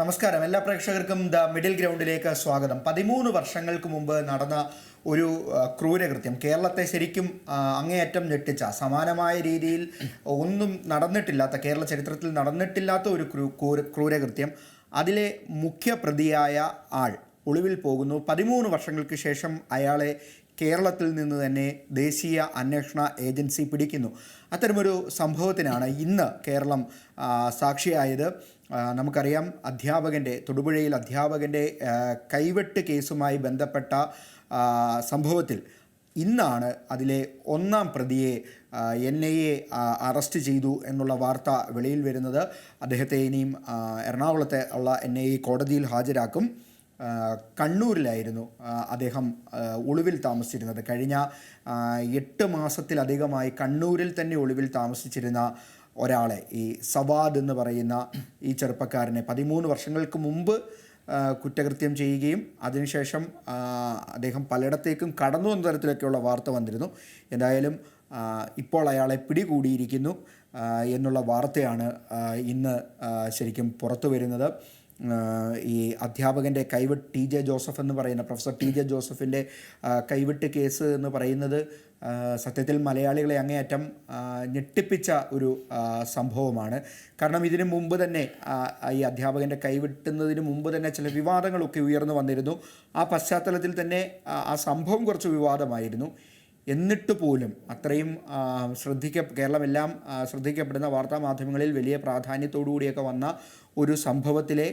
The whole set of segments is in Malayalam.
നമസ്കാരം. എല്ലാ പ്രേക്ഷകർക്കും ദ മിഡിൽ ഗ്രൗണ്ടിലേക്ക് സ്വാഗതം. പതിമൂന്ന് വർഷങ്ങൾക്ക് മുമ്പ് നടന്ന ഒരു ക്രൂരകൃത്യം കേരളത്തെ ശരിക്കും അങ്ങേയറ്റം ഞെട്ടിച്ച സമാനമായ രീതിയിൽ ഒന്നും നടന്നിട്ടില്ലാത്ത കേരള ചരിത്രത്തിൽ നടന്നിട്ടില്ലാത്ത ഒരു ക്രൂ- ക്രൂരകൃത്യം. അതിലെ മുഖ്യ പ്രതിയായ ആൾ ഒളിവിൽ പോകുന്നു. പതിമൂന്ന് വർഷങ്ങൾക്ക് ശേഷം അയാളെ കേരളത്തിൽ നിന്ന് തന്നെ ദേശീയ അന്വേഷണ ഏജൻസി പിടിക്കുന്നു. അത്തരമൊരു സംഭവത്തിനാണ് ഇന്ന് കേരളം സാക്ഷിയായത്. നമുക്കറിയാം അധ്യാപകന്റെ തൊടുപുഴയിൽ അധ്യാപകന്റെ കൈവെട്ട് കേസുമായി ബന്ധപ്പെട്ട സംഭവത്തിൽ ഇന്നാണ് അതിലെ ഒന്നാം പ്രതിയെ എൻ ഐ എ അറസ്റ്റ് ചെയ്തു എന്നുള്ള വാർത്ത വെളിയിൽ വരുന്നത്. അദ്ദേഹത്തെ ഇനിയും എറണാകുളത്തെ ഉള്ള എൻ ഐ എ കോടതിയിൽ ഹാജരാക്കും. കണ്ണൂരിലായിരുന്നു അദ്ദേഹം ഒളിവിൽ താമസിച്ചിരുന്നത്. കഴിഞ്ഞ എട്ട് മാസത്തിലധികമായി കണ്ണൂരിൽ തന്നെ ഒളിവിൽ താമസിച്ചിരുന്ന ഒരാളെ. ഈ സവാദ് എന്ന് പറയുന്ന ഈ ചെറുപ്പക്കാരനെ പതിമൂന്ന് വർഷങ്ങൾക്ക് മുമ്പ് കുറ്റകൃത്യം ചെയ്യുകയും അതിനുശേഷം അദ്ദേഹം പലയിടത്തേക്കും കടന്നു എന്ന തരത്തിലൊക്കെയുള്ള വാർത്ത വന്നിരുന്നു. എന്തായാലും ഇപ്പോൾ അയാളെ പിടികൂടിയിരിക്കുന്നു എന്നുള്ള വാർത്തയാണ് ഇന്ന് ശരിക്കും പുറത്തു വരുന്നത്. ഈ അധ്യാപകന്റെ കൈവിട്ട് ടി ജെ ജോസഫ് എന്ന് പറയുന്ന പ്രൊഫസർ ടി ജെ ജോസഫിന്റെ കൈവിട്ട് കേസ് എന്ന് പറയുന്നത് സത്യത്തിൽ മലയാളികളെ അങ്ങേയറ്റം ഞെട്ടിപ്പിച്ച ഒരു സംഭവമാണ്. കാരണം ഇതിനു മുമ്പ് തന്നെ ഈ അധ്യാപകന്റെ കൈവിട്ടുന്നതിന് മുമ്പ് തന്നെ ചില വിവാദങ്ങളൊക്കെ ഉയർന്നു വന്നിരുന്നു. ആ പശ്ചാത്തലത്തിൽ തന്നെ ആ സംഭവം കുറച്ച് വിവാദമായിരുന്നു. എന്നിട്ട് പോലും അത്രയും ശ്രദ്ധിക്ക കേരളമെല്ലാം ശ്രദ്ധിക്കപ്പെടുന്ന വാർത്താ മാധ്യമങ്ങളിൽ വലിയ പ്രാധാന്യത്തോടു കൂടിയൊക്കെ വന്ന ഒരു സംഭവത്തിലെ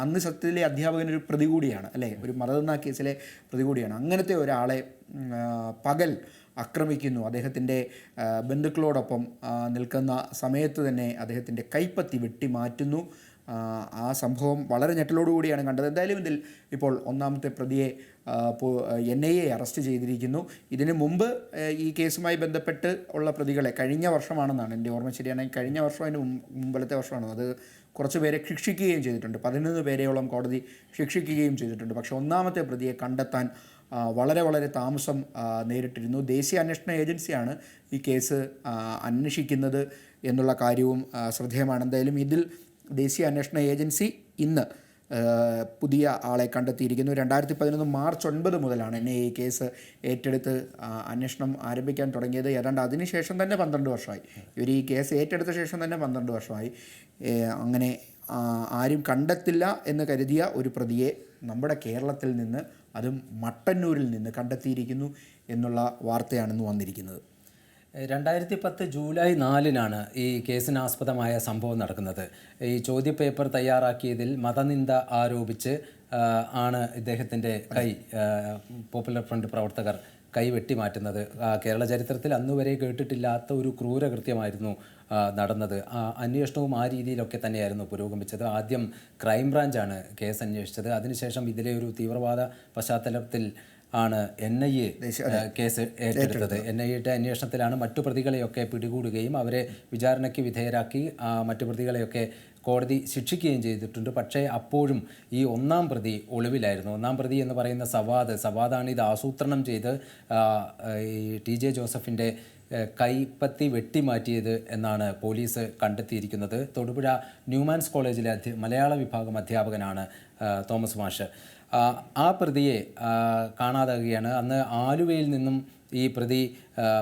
അന്ന് സത്യത്തിലെ അധ്യാപകനൊരു പ്രതി കൂടിയാണ് അല്ലേ? ഒരു മതന്ന കേസിലെ പ്രതി കൂടിയാണ്. അങ്ങനത്തെ ഒരാളെ പകൽ ആക്രമിക്കുന്നു. അദ്ദേഹത്തിന്റെ ബന്ധുക്കളോടൊപ്പം നിൽക്കുന്ന സമയത്ത് തന്നെ അദ്ദേഹത്തിന്റെ കൈപ്പത്തി വെട്ടി മാറ്റുന്നു ആ, സംഭവം വളരെ ഞെട്ടലോടുകൂടിയാണ് കണ്ടത്. എന്തായാലും ഇതിൽ ഇപ്പോൾ ഒന്നാമത്തെ പ്രതിയെ എൻ ഐ എ അറസ്റ്റ് ചെയ്തിരിക്കുന്നു. ഇതിനു മുമ്പ് ഈ കേസുമായി ബന്ധപ്പെട്ട് ഉള്ള പ്രതികളെ കഴിഞ്ഞ വർഷമാണെന്നാണ് എന്റെ ഓർമ്മ ശരിയാണെങ്കിൽ കഴിഞ്ഞ വർഷം അതിന് മുമ്പിലത്തെ വർഷമാണ്. അത് കുറച്ച് പേരെ ശിക്ഷിക്കുകയും ചെയ്തിട്ടുണ്ട്. പതിനൊന്ന് പേരെയോളം കോടതി ശിക്ഷിക്കുകയും ചെയ്തിട്ടുണ്ട്. പക്ഷേ ഒന്നാമത്തെ പ്രതിയെ കണ്ടെത്താൻ വളരെ വളരെ താമസം നേരിട്ടിരുന്നു. ദേശീയ അന്വേഷണ ഏജൻസിയാണ് ഈ കേസ് അന്വേഷിക്കുന്നത് എന്നുള്ള കാര്യവും ശ്രദ്ധേയമാണ്. എന്തായാലും ഇതിൽ ദേശീയ അന്വേഷണ ഏജൻസി ഇന്ന് പുതിയ ആളെ കണ്ടെത്തിയിരിക്കുന്നു. രണ്ടായിരത്തി പതിനൊന്ന് മാർച്ച് ഒൻപത് മുതലാണ് എന്നെ ഈ കേസ് ഏറ്റെടുത്ത് അന്വേഷണം ആരംഭിക്കാൻ തുടങ്ങിയത്. ഏതാണ്ട് അതിനുശേഷം തന്നെ പന്ത്രണ്ട് വർഷമായി. ഇവർ ഈ കേസ് ഏറ്റെടുത്ത ശേഷം തന്നെ പന്ത്രണ്ട് വർഷമായി. അങ്ങനെ ആരും കണ്ടെത്തില്ല എന്ന് കരുതിയ ഒരു പ്രതിയെ നമ്മുടെ കേരളത്തിൽ നിന്ന് അതും മട്ടന്നൂരിൽ നിന്ന് കണ്ടെത്തിയിരിക്കുന്നു എന്നുള്ള വാർത്തയാണെന്ന് വന്നിരിക്കുന്നത്. രണ്ടായിരത്തി പത്ത് ജൂലൈ നാലിനാണ് ഈ കേസിനാസ്പദമായ സംഭവം നടക്കുന്നത്. ഈ ചോദ്യപേപ്പർ തയ്യാറാക്കിയതിൽ മതനിന്ദ ആരോപിച്ച് ആണ് ഇദ്ദേഹത്തിന്റെ കൈ പോപ്പുലർ ഫ്രണ്ട് പ്രവർത്തകർ കൈ വെട്ടിമാറ്റുന്നത് മാറ്റുന്നത് കേരള ചരിത്രത്തിൽ അന്നുവരെ കേട്ടിട്ടില്ലാത്ത ഒരു ക്രൂരകൃത്യമായിരുന്നു നടന്നത്. ആ അന്വേഷണവും ആ രീതിയിലൊക്കെ തന്നെയായിരുന്നു പുരോഗമിച്ചത്. ആദ്യം ക്രൈംബ്രാഞ്ചാണ് കേസ് അന്വേഷിച്ചത്. അതിനുശേഷം ഇതിലെ ഒരു തീവ്രവാദ പശ്ചാത്തലത്തിൽ ആണ് എൻ ഐ എ കേസ് ഏറ്റെടുത്തത്. എൻ ഐ എയുടെ അന്വേഷണത്തിലാണ് മറ്റു പ്രതികളെയൊക്കെ പിടികൂടുകയും അവരെ വിചാരണയ്ക്ക് വിധേയരാക്കി മറ്റു പ്രതികളെയൊക്കെ കോടതി ശിക്ഷിക്കുകയും ചെയ്തിട്ടുണ്ട്. പക്ഷേ അപ്പോഴും ഈ ഒന്നാം പ്രതി ഒളിവിലായിരുന്നു. ഒന്നാം പ്രതി എന്ന് പറയുന്ന സവാദ് സവാദാണ് ഇത് ആസൂത്രണം ചെയ്ത് ഈ ടി ജെ ജോസഫിന്റെ കൈപ്പത്തി വെട്ടിമാറ്റിയത് എന്നാണ് പോലീസ് കണ്ടെത്തിയിരിക്കുന്നത്. തൊടുപുഴ ന്യൂമാൻസ് കോളേജിലെ മലയാള വിഭാഗം അധ്യാപകനാണ് തോമസ് മാഷ്. ആ, പ്രതിയെ കാണാതാകുകയാണ്. അന്ന് ആലുവയിൽ നിന്നും ഈ പ്രതി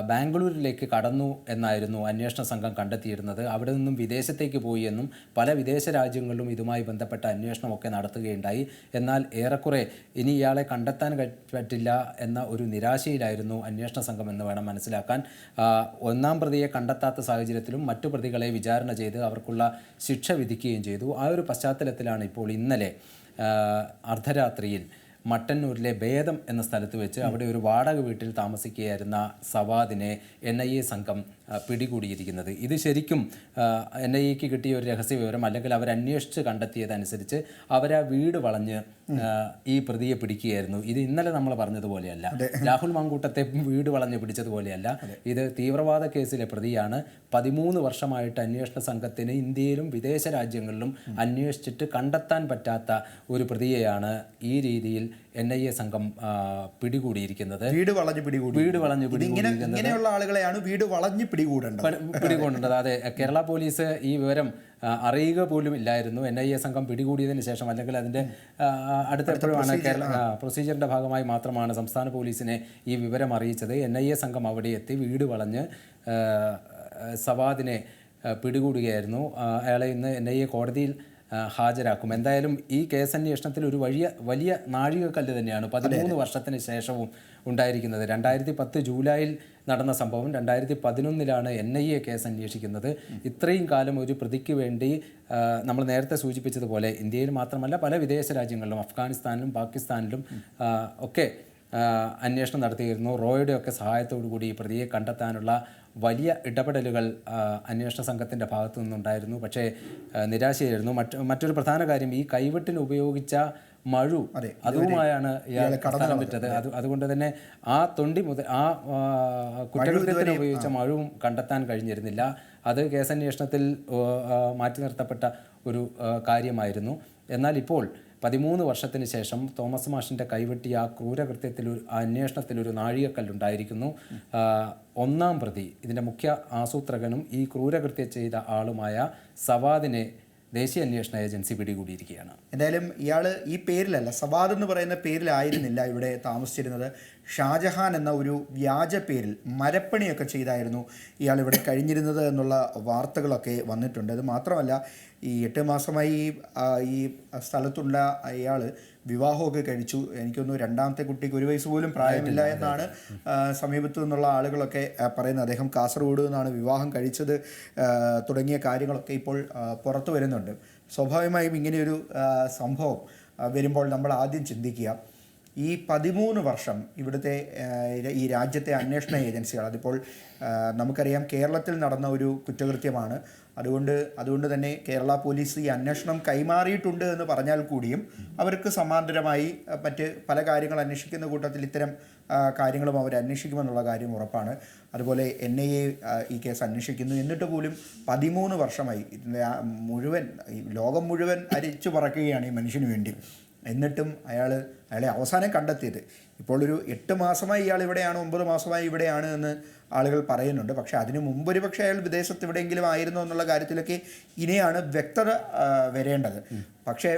ബാംഗ്ലൂരിലേക്ക് കടന്നു എന്നായിരുന്നു അന്വേഷണ സംഘം കണ്ടെത്തിയിരുന്നത്. അവിടെ നിന്നും വിദേശത്തേക്ക് പോയി എന്നും പല വിദേശ രാജ്യങ്ങളിലും ഇതുമായി ബന്ധപ്പെട്ട അന്വേഷണമൊക്കെ നടത്തുകയുണ്ടായി. എന്നാൽ ഏറെക്കുറെ ഇനി ഇയാളെ കണ്ടെത്താൻ പറ്റില്ല എന്ന ഒരു നിരാശയിലായിരുന്നു അന്വേഷണ സംഘം എന്ന് വേണം മനസ്സിലാക്കാൻ. ഒന്നാം പ്രതിയെ കണ്ടെത്താത്ത സാഹചര്യത്തിലും മറ്റു പ്രതികളെ വിചാരണ ചെയ്ത് അവർക്കുള്ള ശിക്ഷ വിധിക്കുകയും ചെയ്തു. ആ ഒരു പശ്ചാത്തലത്തിലാണ് ഇപ്പോൾ ഇന്നലെ അർദ്ധരാത്രിയിൽ മട്ടന്നൂരിലെ ഭേദം എന്ന സ്ഥലത്ത് വെച്ച് അവിടെ ഒരു വാടക വീട്ടിൽ താമസിക്കുകയായിരുന്ന സവാദിനെ എൻ ഐ എ സംഘം പിടികൂടിയിരിക്കുന്നത്. ഇത് ശരിക്കും എൻ ഐ എക്ക് കിട്ടിയ ഒരു രഹസ്യ വിവരം അല്ലെങ്കിൽ അവർ അന്വേഷിച്ച് കണ്ടെത്തിയതനുസരിച്ച് അവർ ആ വീട് വളഞ്ഞ് ഈ പ്രതിയെ പിടിക്കുകയായിരുന്നു. ഇത് ഇന്നലെ നമ്മൾ പറഞ്ഞതുപോലെയല്ല. രാഹുൽ മാങ്കൂട്ടത്തെ വീട് വളഞ്ഞ് പിടിച്ചതുപോലെയല്ല ഇത് തീവ്രവാദ കേസിലെ പ്രതിയാണ്. പതിമൂന്ന് വർഷമായിട്ട് അന്വേഷണ സംഘത്തിന് ഇന്ത്യയിലും വിദേശ രാജ്യങ്ങളിലും അന്വേഷിച്ചിട്ട് കണ്ടെത്താൻ പറ്റാത്ത ഒരു പ്രതിയെയാണ് ഈ രീതിയിൽ എൻ ഐ എ സംഘം പിടികൂടിയിരിക്കുന്നത്. വീട് വളഞ്ഞ് പിടികൂടി. വീട് വളഞ്ഞ് പിടികൂടി ഇങ്ങനെയുള്ള ആളുകളെയാണ് വീട് വളഞ്ഞ് പിടികൂടേണ്ടത്. അതെ. കേരള പോലീസ് ഈ വിവരം അറിയുക പോലും ഇല്ലായിരുന്നു. എൻ ഐ എ സംഘം പിടികൂടിയതിന് ശേഷം അല്ലെങ്കിൽ അതിന്റെ ആ, അടുത്ത എപ്പോഴുമാണ് കേരള പ്രൊസീജിയറിന്റെ പ്രൊസീജിയറിന്റെ ഭാഗമായി മാത്രമാണ് സംസ്ഥാന പോലീസിനെ ഈ വിവരം അറിയിച്ചത്. എൻ ഐ എ സംഘം അവിടെ എത്തി വീട് വളഞ്ഞ് സവാദിനെ പിടികൂടുകയായിരുന്നു. അയാളെ ഇന്ന് എൻ ഐ എ കോടതിയിൽ ഹാജരാക്കും. എന്തായാലും ഈ കേസ് അന്വേഷണത്തിൽ ഒരു വലിയ വലിയ നാഴികക്കല്ല് തന്നെയാണ് പതിമൂന്ന് വർഷത്തിന് ശേഷവും ഉണ്ടായിരിക്കുന്നത്. രണ്ടായിരത്തി പത്ത് ജൂലൈയിൽ നടന്ന സംഭവം രണ്ടായിരത്തി പതിനൊന്നിലാണ് എൻ ഐ എ കേസ് അന്വേഷിക്കുന്നത് ഇത്രയും കാലം ഒരു പ്രതിക്ക് വേണ്ടി നമ്മൾ നേരത്തെ സൂചിപ്പിച്ചതുപോലെ ഇന്ത്യയിൽ മാത്രമല്ല പല വിദേശ രാജ്യങ്ങളിലും അഫ്ഗാനിസ്ഥാനിലും പാകിസ്ഥാനിലും ഒക്കെ അന്വേഷണം നടത്തിയിരുന്നു. റോയുടെ ഒക്കെ സഹായത്തോടു കൂടി ഈ പ്രതിയെ കണ്ടെത്താനുള്ള വലിയ ഇടപെടലുകൾ അന്വേഷണ സംഘത്തിന്റെ ഭാഗത്തു നിന്നുണ്ടായിരുന്നു. പക്ഷേ നിരാശയായിരുന്നു. മറ്റ് മറ്റൊരു പ്രധാന കാര്യം ഈ കൈവെട്ടിന് ഉപയോഗിച്ച മഴു അതുമായാണ് ഇയാൾ കടത്താൻ പറ്റത് അത് അതുകൊണ്ട് തന്നെ ആ തൊണ്ടി മുതൽ ആ കുറ്റകൃത്യത്തിന് ഉപയോഗിച്ച മഴുവും കണ്ടെത്താൻ കഴിഞ്ഞിരുന്നില്ല. അത് കേസന്വേഷണത്തിൽ മാറ്റി നിർത്തപ്പെട്ട ഒരു കാര്യമായിരുന്നു. എന്നാൽ ഇപ്പോൾ പതിമൂന്ന് വർഷത്തിന് ശേഷം തോമസ് മാഷിന്റെ കൈവെട്ടിയ ആ ക്രൂരകൃത്യത്തിൽ ഒരു അന്വേഷണത്തിൽ ഒരു നാഴികക്കല്ലുണ്ടായിരിക്കുന്നു ഒന്നാം പ്രതി ഇതിന്റെ മുഖ്യ ആസൂത്രകനും ഈ ക്രൂരകൃത്യം ചെയ്ത ആളുമായ സവാദിനെ ദേശീയ അന്വേഷണ ഏജൻസി പിടികൂടിയിരിക്കുകയാണ്. എന്തായാലും ഇയാൾ ഈ പേരിലല്ല സവാദ് എന്ന് പറയുന്ന പേരിലായിരുന്നില്ല ഇവിടെ താമസിച്ചിരുന്നത്. ഷാജഹാൻ എന്ന ഒരു വ്യാജ പേരിൽ മരപ്പണിയൊക്കെ ചെയ്തായിരുന്നു ഇയാൾ ഇവിടെ കഴിഞ്ഞിരുന്നത് എന്നുള്ള വാർത്തകളൊക്കെ വന്നിട്ടുണ്ട്. അത് മാത്രമല്ല ഈ എട്ട് മാസമായി ഈ, സ്ഥലത്തുള്ള ഇയാൾ വിവാഹമൊക്കെ കഴിച്ചു. എനിക്കൊന്നും രണ്ടാമത്തെ കുട്ടിക്ക് ഒരു വയസ്സ് പോലും പ്രായമില്ല എന്നാണ് സമീപത്തു നിന്നുള്ള ആളുകളൊക്കെ പറയുന്നത്. അദ്ദേഹം കാസർഗോഡ് നിന്നാണ് വിവാഹം കഴിച്ചത് തുടങ്ങിയ കാര്യങ്ങളൊക്കെ ഇപ്പോൾ പുറത്തു വരുന്നുണ്ട്. സ്വാഭാവികമായും ഇങ്ങനെയൊരു സംഭവം വരുമ്പോൾ നമ്മൾ ആദ്യം ചിന്തിക്കുക. ഈ പതിമൂന്ന് വർഷം ഇവിടുത്തെ ഈ രാജ്യത്തെ അന്വേഷണ ഏജൻസികൾ അതിപ്പോൾ നമുക്കറിയാം കേരളത്തിൽ നടന്ന ഒരു കുറ്റകൃത്യമാണ്. അതുകൊണ്ട് അതുകൊണ്ട് തന്നെ കേരള പോലീസ് ഈ അന്വേഷണം കൈമാറിയിട്ടുണ്ട് എന്ന് പറഞ്ഞാൽ കൂടിയും അവർക്ക് സമാന്തരമായി മറ്റ് പല കാര്യങ്ങൾ അന്വേഷിക്കുന്ന കൂട്ടത്തിൽ ഇത്തരം കാര്യങ്ങളും അവർ അന്വേഷിക്കുമെന്നുള്ള കാര്യം ഉറപ്പാണ്. അതുപോലെ എൻ ഐ എ ഈ കേസ് അന്വേഷിക്കുന്നു. എന്നിട്ട് പോലും പതിമൂന്ന് വർഷമായി മുഴുവൻ ലോകം മുഴുവൻ അരിച്ചു പറക്കുകയാണ് ഈ മനുഷ്യന് വേണ്ടി. എന്നിട്ടും അയാൾ അയാളെ അവസാനം കണ്ടെത്തിയത്. ഇപ്പോൾ ഒരു എട്ട് മാസമായി ഇയാൾ ഇവിടെയാണ് ഒമ്പത് മാസമായി ഇവിടെയാണ് എന്ന് ആളുകൾ പറയുന്നുണ്ട്. പക്ഷേ അതിനു ഒരു പക്ഷേ അയാൾ വിദേശത്ത് എവിടെയെങ്കിലും ആയിരുന്നു എന്നുള്ള കാര്യത്തിലൊക്കെ ഇനിയാണ് വ്യക്തത വരേണ്ടത്. പക്ഷേ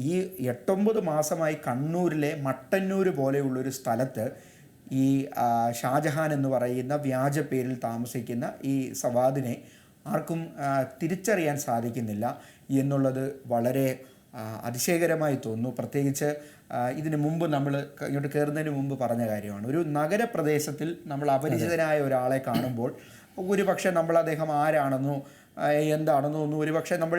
ഈ എട്ടൊമ്പത് മാസമായി കണ്ണൂരിലെ മട്ടന്നൂർ പോലെയുള്ളൊരു സ്ഥലത്ത് ഈ ഷാജഹാൻ എന്ന് പറയുന്ന വ്യാജ പേരിൽ താമസിക്കുന്ന ഈ സവാദിനെ ആർക്കും തിരിച്ചറിയാൻ സാധിക്കുന്നില്ല എന്നുള്ളത് വളരെ അതിശയകരമായി തോന്നുന്നു. പ്രത്യേകിച്ച് ഇതിനു മുമ്പ് നമ്മൾ ഇങ്ങോട്ട് കയറുന്നതിന് മുമ്പ് പറഞ്ഞ കാര്യമാണ്. ഒരു നഗരപ്രദേശത്തിൽ നമ്മൾ അപരിചിതനായ ഒരാളെ കാണുമ്പോൾ ഒരു പക്ഷേ നമ്മൾ അദ്ദേഹം ആരാണെന്നോ എന്താണെന്നോ ഒന്നും ഒരു പക്ഷേ നമ്മൾ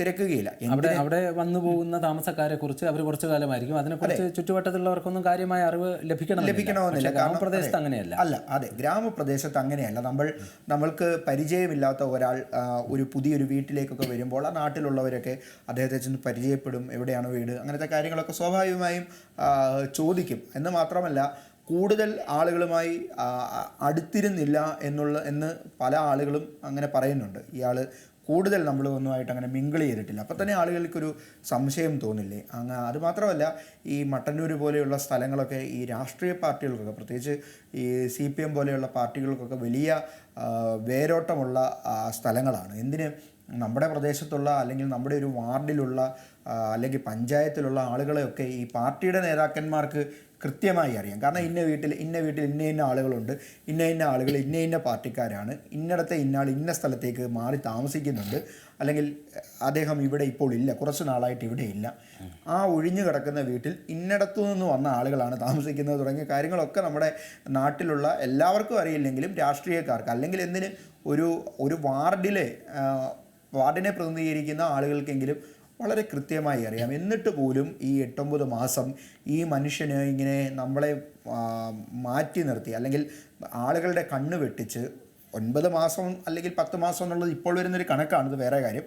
തിരക്കുകയില്ല. അവിടെ അവിടെ വന്നു പോകുന്ന താമസക്കാരെ കുറിച്ച് അവർ കുറച്ചു കാലമായിരിക്കും. അതിനെക്കുറിച്ച് ചുറ്റുവട്ടത്തുള്ളവർക്കൊന്നും കാര്യമായ അറിവ് ലഭിക്കണം ലഭിക്കണമെന്നില്ല. ഗ്രാമപ്രദേശത്ത് അങ്ങനെയല്ല. അല്ല അതെ. ഗ്രാമപ്രദേശത്ത് അങ്ങനെയല്ല. നമ്മൾ നമ്മൾക്ക് പരിചയമില്ലാത്ത ഒരാൾ ഒരു പുതിയൊരു വീട്ടിലേക്കൊക്കെ വരുമ്പോൾ ആ നാട്ടിലുള്ളവരൊക്കെ അദ്ദേഹത്തെ ചെന്ന് പരിചയപ്പെടും. എവിടെയാണ് വീട്? അങ്ങനത്തെ കാര്യങ്ങളൊക്കെ സ്വാഭാവികമായും ചോദിക്കും. എന്ന് മാത്രമല്ല കൂടുതൽ ആളുകളുമായി അടുത്തിരുന്നില്ല എന്നുള്ള എന്ന് പല ആളുകളും അങ്ങനെ പറയുന്നുണ്ട്. ഇയാൾ കൂടുതൽ നമ്മൾ ഒന്നുമായിട്ട് അങ്ങനെ മിങ്കിൾ ചെയ്തിട്ടില്ല. അപ്പോൾ തന്നെ ആളുകൾക്കൊരു സംശയം തോന്നില്ലേ? അങ്ങ് അതുമാത്രമല്ല ഈ മട്ടന്നൂർ പോലെയുള്ള സ്ഥലങ്ങളൊക്കെ ഈ രാഷ്ട്രീയ പാർട്ടികൾക്കൊക്കെ പ്രത്യേകിച്ച് ഈ സി പി എം പോലെയുള്ള പാർട്ടികൾക്കൊക്കെ വലിയ വേരോട്ടമുള്ള സ്ഥലങ്ങളാണ്. എന്തിന് നമ്മുടെ പ്രദേശത്തുള്ള അല്ലെങ്കിൽ നമ്മുടെ ഒരു വാർഡിലുള്ള അല്ലെങ്കിൽ പഞ്ചായത്തിലുള്ള ആളുകളെയൊക്കെ ഈ പാർട്ടിയുടെ നേതാക്കന്മാർക്ക് കൃത്യമായി അറിയാം. കാരണം ഇന്ന വീട്ടിൽ ഇന്ന വീട്ടിൽ ഇന്ന ഇന്ന ആളുകളുണ്ട് ഇന്ന ഇന്ന ആളുകൾ ഇന്ന ഇന്ന പാർട്ടിക്കാരാണ് ഇന്നിടത്തെ ഇന്നാൾ ഇന്ന സ്ഥലത്തേക്ക് മാറി താമസിക്കുന്നുണ്ട് അല്ലെങ്കിൽ അദ്ദേഹം ഇവിടെ ഇപ്പോൾ ഇല്ല കുറച്ച് നാളായിട്ട് ഇവിടെ ഇല്ല. ആ ഒഴിഞ്ഞു കിടക്കുന്ന വീട്ടിൽ ഇന്നിടത്തു നിന്ന് വന്ന ആളുകളാണ് താമസിക്കുന്നത് തുടങ്ങിയ കാര്യങ്ങളൊക്കെ നമ്മുടെ നാട്ടിലുള്ള എല്ലാവർക്കും അറിയില്ലെങ്കിലും രാഷ്ട്രീയക്കാർക്ക് അല്ലെങ്കിൽ എന്തിന് ഒരു ഒരു വാർഡിലെ വാർഡിനെ പ്രതിനിധീകരിക്കുന്ന ആളുകൾക്കെങ്കിലും വളരെ കൃത്യമായി അറിയാം. എന്നിട്ട് പോലും ഈ എട്ടൊമ്പത് മാസം ഈ മനുഷ്യന് ഇങ്ങനെ നമ്മളെ മാറ്റി നിർത്തി. അല്ലെങ്കിൽ ആളുകളുടെ കണ്ണ് വെട്ടിച്ച് ഒൻപത് മാസം അല്ലെങ്കിൽ പത്ത് മാസം എന്നുള്ളത് ഇപ്പോൾ വരുന്നൊരു കണക്കാണ് ഇത് വേറെ കാര്യം.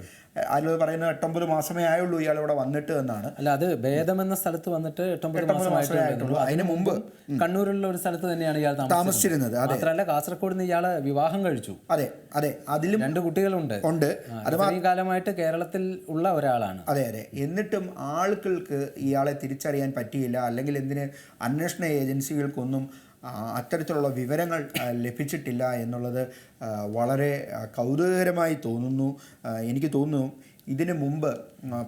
അതിൽ പറയുന്നത് എട്ടൊമ്പത് മാസമേ ആയുള്ളൂ ഇയാൾ ഇവിടെ വന്നിട്ട് എന്നാണ്. അല്ല അത് ഭേദം എന്ന സ്ഥലത്ത് വന്നിട്ട് എട്ടൊമ്പത് എട്ടൊമ്പത് മാസമായിട്ടുള്ളൂ മാസമേ ആയിട്ടുള്ളൂ. അതിന് മുമ്പ് കണ്ണൂരിലുള്ള ഒരു സ്ഥലത്ത് തന്നെയാണ് ഇയാൾ താമസിച്ചിരുന്നത്. അതല്ല മാത്രമല്ല കാസർഗോഡ് നിന്ന് ഇയാളെ വിവാഹം കഴിച്ചു. അതെ അതെ. അതിലും രണ്ട് കുട്ടികളുണ്ട്. ഉണ്ട്. അത് കാലമായിട്ട് കേരളത്തിൽ ഉള്ള ഒരാളാണ്. അതെ അതെ. എന്നിട്ടും ആളുകൾക്ക് ഇയാളെ തിരിച്ചറിയാൻ പറ്റിയില്ല. അല്ലെങ്കിൽ എന്തിന് അന്വേഷണ ഏജൻസികൾക്കൊന്നും അത്തരത്തിലുള്ള വിവരങ്ങൾ ലഭിച്ചിട്ടില്ല എന്നുള്ളത് വളരെ കൗതുകകരമായി തോന്നുന്നു. എനിക്ക് തോന്നുന്നു ഇതിനു മുമ്പ്